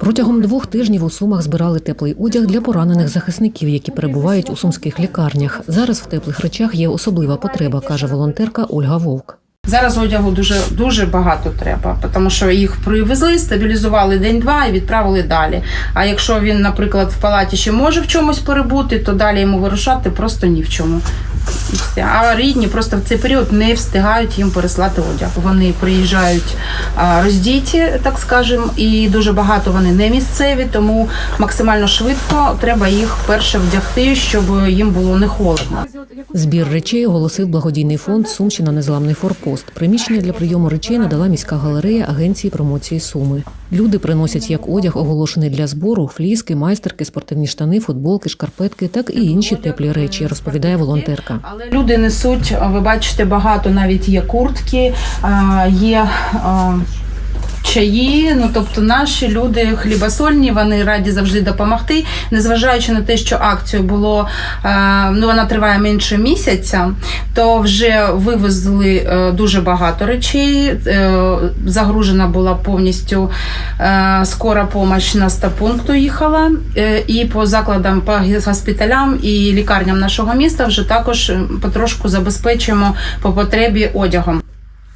Протягом двох тижнів у Сумах збирали теплий одяг для поранених захисників, які перебувають у сумських лікарнях. Зараз в теплих речах є особлива потреба, каже волонтерка Ольга Вовк. Зараз одягу дуже дуже багато треба, тому що їх привезли, стабілізували день-два і відправили далі. А якщо він, наприклад, в палаті ще може в чомусь перебути, то далі йому вирушати просто ні в чому. І. А рідні просто в цей період не встигають їм переслати одяг. Вони приїжджають роздіті, так скажемо, і дуже багато вони не місцеві, тому максимально швидко треба їх перше вдягти, щоб їм було не холодно. Збір речей оголосив благодійний фонд Сумщина Незламний форпост. Приміщення для прийому речей надала міська галерея агенції промоції Суми. Люди приносять як одяг, оголошений для збору, фліски, майстерки, спортивні штани, футболки, шкарпетки, так і інші теплі речі, розповідає волонтерка. Але люди несуть, ви бачите, багато навіть є куртки, є чаї. Ну тобто наші люди хлібосольні, вони раді завжди допомогти, незважаючи на те, що акцію було ну вона триває менше місяця, то вже вивезли е, дуже багато речей. Е, Загружена була повністю е, скора помощь на стапункту їхала, е, і по закладам, по госпіталям і лікарням нашого міста вже також е, потрошку забезпечуємо по потребі одягом.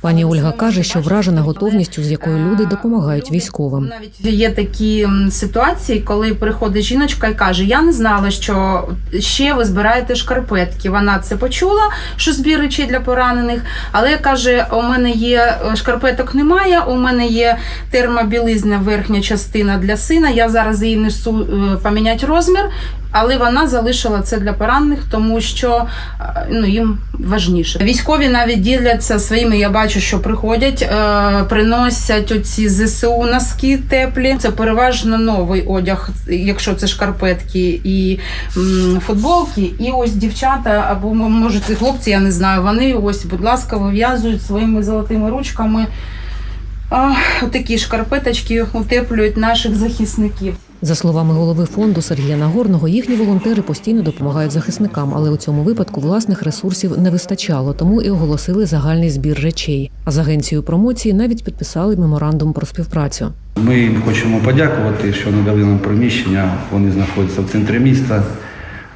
Пані Ольга каже, що вражена готовністю, з якою люди допомагають військовим. Навіть є такі ситуації, коли приходить жіночка і каже: Я не знала, що ще ви збираєте шкарпетки. Вона це почула, що збір речей для поранених. Але каже: у мене є е, шкарпеток немає, у мене є термобілизна верхня частина для сина. Я зараз її несу е, поміняти розмір. Але вона залишила це для поранених, тому що е, ну їм важніше. Військові навіть діляться своїми. Я бачу, що приходять, е, приносять оці зсу носки теплі. Це переважно новий одяг, якщо це шкарпетки і футболки. І ось дівчата або може це хлопці, я не знаю. Вони ось, будь ласка, вив'язують своїми золотими ручками. А, такі шкарпеточки утеплюють наших захисників. За словами голови фонду Сергія Нагорного, їхні волонтери постійно допомагають захисникам, але у цьому випадку власних ресурсів не вистачало, тому і оголосили загальний збір речей. А з агенцією промоції навіть підписали меморандум про співпрацю. Ми їм хочемо подякувати, що надали нам приміщення. Вони знаходяться в центрі міста.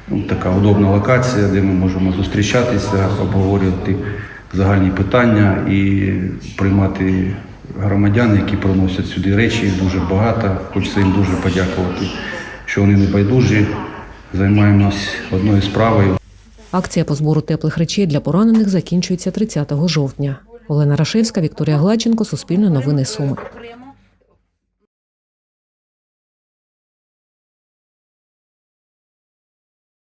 Ну, така удобна локація, де ми можемо зустрічатися, обговорювати загальні питання і приймати громадян, які приносять сюди речі. Дуже багато. Хочеться їм дуже подякувати, що вони не байдужі. Займаємось одною справою. Акція по збору теплих речей для поранених закінчується 30 жовтня. Олена Рашевська, Вікторія Гладченко, Суспільне новини Суми.